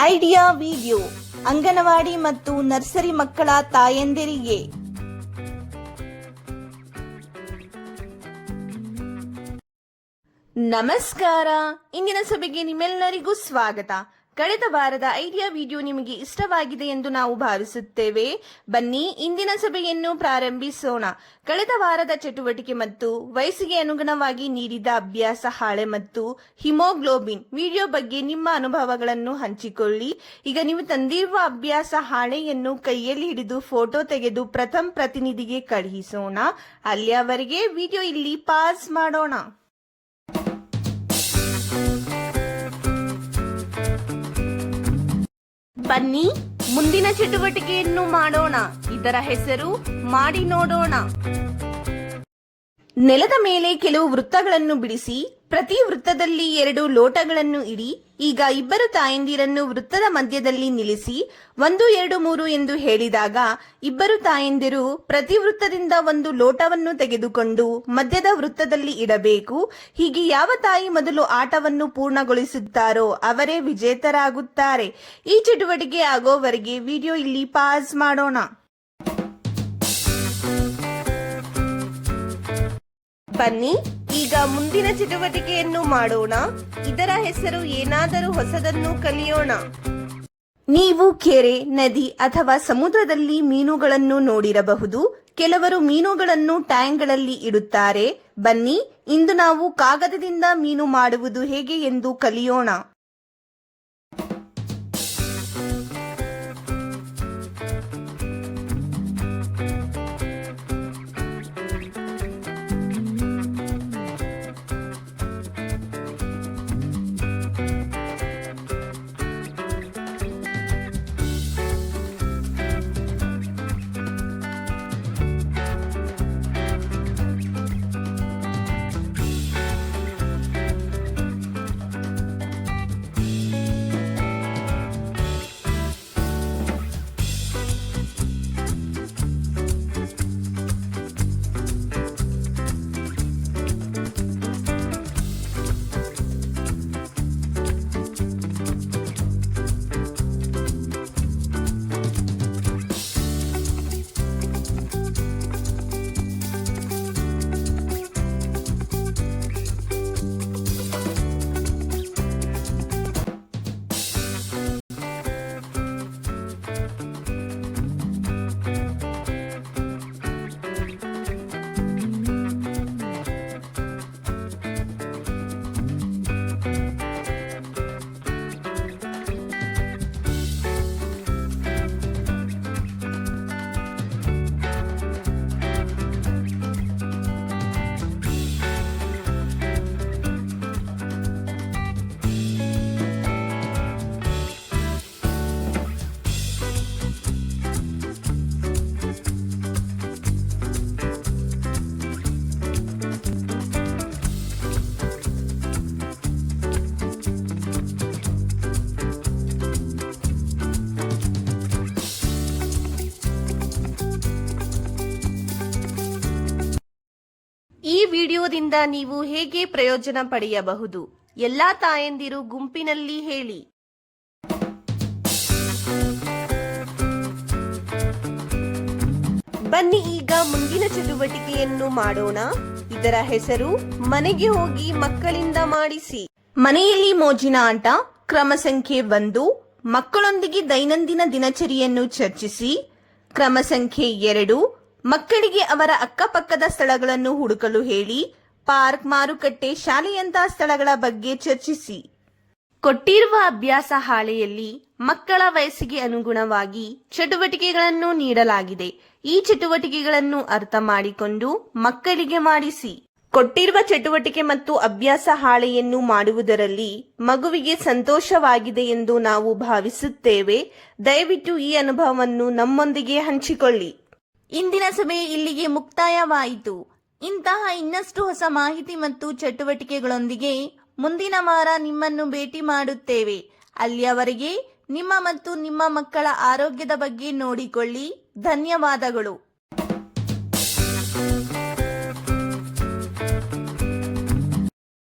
Idea video anganwadi ಮತ್ತು nursery ಮಕ್ಕಳ ತಾಯಂದಿರಿಗೆ. ನಮಸ್ಕಾರ. ಇಂದಿನ ಸಭೆಗೆ ನಿಮ್ಮೆಲ್ಲರಿಗೂ ಸ್ವಾಗತ. ಕಳೆದ ವಾರದ ಐಡಿಯಾ ವಿಡಿಯೋ ನಿಮಗೆ ಇಷ್ಟವಾಗಿದೆ ಎಂದು ನಾವು ಭಾವಿಸುತ್ತೇವೆ. ಬನ್ನಿ, ಇಂದಿನ ಸಭೆಯನ್ನು ಪ್ರಾರಂಭಿಸೋಣ. ಕಳೆದ ವಾರದ ಚಟುವಟಿಕೆ ಮತ್ತು ವಯಸ್ಸಿಗೆ ಅನುಗುಣವಾಗಿ ನೀಡಿದ ಅಭ್ಯಾಸ, ಹಾಳೆ ಮತ್ತು ಹಿಮೋಗ್ಲೋಬಿನ್. ವಿಡಿಯೋ ಬಗ್ಗೆ ನಿಮ್ಮ ಅನುಭವಗಳನ್ನು ಹಂಚಿಕೊಳ್ಳಿ. ಈಗ ನೀವು ತಂದಿರುವ ಅಭ್ಯಾಸ, ಹಾಳೆಯನ್ನು ಕೈಯಲ್ಲಿ ಹಿಡಿದು ಫೋಟೋ ತೆಗೆದು ಪ್ರಥಮ ಪ್ರತಿನಿಧಿಗೆ ಕಳುಹಿಸೋಣ. ಅಲ್ಲಿಯವರೆಗೆ ವಿಡಿಯೋ ಇಲ್ಲಿ ಪಾಸ್ ಮಾಡೋಣ. ಬನ್ನಿ ಮುಂದಿನ ಚಟುವಟಿಕೆಯನ್ನು ಮಾಡೋಣ. ಇದರ ಹೆಸರು ಮಾಡಿ ನೋಡೋಣ. ನೆಲದ ಮೇಲೆ ಕೆಲವು ವೃತ್ತಗಳನ್ನು ಬಿಡಿಸಿ, ಪ್ರತಿ ವೃತ್ತದಲ್ಲಿ ಎರಡು ಲೋಟಗಳನ್ನು ಇಡಿ, ಈಗ ಇಬ್ಬರು ತಾಯಂದಿರನ್ನು ವೃತ್ತದ ಮಧ್ಯದಲ್ಲಿ ನಿಲ್ಲಿಸಿ, ಒಂದು, ಎರಡು, ಮೂರು ಎಂದು ಹೇಳಿದಾಗ, ಇಬ್ಬರು ತಾಯಂದಿರು ಪ್ರತಿ ವೃತ್ತದಿಂದ ಒಂದು ಲೋಟವನ್ನು ತೆಗೆದುಕೊಂಡು ಮಧ್ಯದ ವೃತ್ತದಲ್ಲಿ ಇಡಬೇಕು. ಹೀಗೆ ಯಾವ ತಾಯಿ ಮೊದಲು ಆಟವನ್ನು ಪೂರ್ಣಗೊಳಿಸುತ್ತಾರೋ, ಅವರೇ ವಿಜೇತರಾಗುತ್ತಾರೆ. ಈ ಚಟುವಟಿಕೆ ಆಗೋವರೆಗೆ ವಿಡಿಯೋ ಇಲ್ಲಿ ಪಾಸ್ ಮಾಡೋಣ. ಬನ್ನಿ, ಈಗ ಮುಂದಿನ ಚಟುವಟಿಕೆಯನ್ನು ಮಾಡೋಣ. ಇದರ ಹೆಸರು ಏನಾದರೂ ಹೊಸದನ್ನು ಕಲಿಯೋಣ. ನೀವು ಕೆರೆ, ನದಿ ಅಥವಾ ಸಮುದ್ರದಲ್ಲಿ ಮೀನುಗಳನ್ನು ನೋಡಿರಬಹುದು. ಕೆಲವರು ಮೀನುಗಳನ್ನು ಟ್ಯಾಂಕ್ಗಳಲ್ಲಿ ಇಡುತ್ತಾರೆ. ಬನ್ನಿ, ಇಂದು ನಾವು ಕಾಗದದಿಂದ ಮೀನು ಮಾಡುವುದು ಹೇಗೆ ಎಂದು ಕಲಿಯೋಣ. ವಿಡಿಯೋದಿಂದ ನೀವು ಹೇಗೆ ಪ್ರಯೋಜನ ಪಡೆಯಬಹುದು? ಎಲ್ಲಾ ತಾಯಂದಿರು ಗುಂಪಿನಲ್ಲಿ ಹೇಳಿ. ಬನ್ನಿ ಈಗ ಮುಂದಿನ ಚಟುವಟಿಕೆಯನ್ನು ಮಾಡೋಣ. ಇದರ ಹೆಸರು, ಮನೆಗೆ ಹೋಗಿ ಮಕ್ಕಳಿಂದ ಮಾಡಿಸಿ. ಮನೆಯಲ್ಲಿ ಮೋಜಿನ ಆಟ, ಕ್ರಮ ಸಂಖ್ಯೆ ಒಂದು, ಮಕ್ಕಳೊಂದಿಗೆ ದೈನಂದಿನ ದಿನಚರಿಯನ್ನು ಚರ್ಚಿಸಿ. ಕ್ರಮ ಸಂಖ್ಯೆ ಎರಡು ಮಕ್ಕಳಿಗೆ ಅವರ ಅಕ್ಕಪಕ್ಕದ ಸ್ಥಳಗಳನ್ನು ಹುಡುಕಲು ಹೇಳಿ ಪಾರ್ಕ್ ಮಾರುಕಟ್ಟೆ ಶಾಲೆಯಂತಹ ಸ್ಥಳಗಳ ಬಗ್ಗೆ ಚರ್ಚಿಸಿ. ಕೊಟ್ಟಿರುವ ಅಭ್ಯಾಸ ಹಾಳೆಯಲ್ಲಿ ಮಕ್ಕಳ ವಯಸ್ಸಿಗೆ ಅನುಗುಣವಾಗಿ ಚಟುವಟಿಕೆಗಳನ್ನು ನೀಡಲಾಗಿದೆ. ಈ ಚಟುವಟಿಕೆಗಳನ್ನು ಅರ್ಥ ಮಾಡಿಕೊಂಡು ಮಕ್ಕಳಿಗೆ ಮಾಡಿಸಿ. ಕೊಟ್ಟಿರುವ ಚಟುವಟಿಕೆ ಮತ್ತು ಅಭ್ಯಾಸ ಹಾಳೆಯನ್ನು ಮಾಡುವುದರಲ್ಲಿ ಮಗುವಿಗೆ ಸಂತೋಷವಾಗಿದೆ ಎಂದು ನಾವು ಭಾವಿಸುತ್ತೇವೆ. ದಯವಿಟ್ಟು ಈ ಅನುಭವವನ್ನು ನಮ್ಮೊಂದಿಗೆ ಹಂಚಿಕೊಳ್ಳಿ. ಇಂದಿನ ಸಭೆ ಇಲ್ಲಿಗೆ ಮುಕ್ತಾಯವಾಯಿತು. ಇಂತಹ ಇನ್ನಷ್ಟು ಹೊಸ ಮಾಹಿತಿ ಮತ್ತು ಚಟುವಟಿಕೆಗಳೊಂದಿಗೆ ಮುಂದಿನ ವಾರ ನಿಮ್ಮನ್ನು ಭೇಟಿ ಮಾಡುತ್ತೇವೆ. ಅಲ್ಲಿಯವರೆಗೆ ನಿಮ್ಮ ಮತ್ತು ನಿಮ್ಮ ಮಕ್ಕಳ ಆರೋಗ್ಯದ ಬಗ್ಗೆ ನೋಡಿಕೊಳ್ಳಿ. ಧನ್ಯವಾದಗಳು.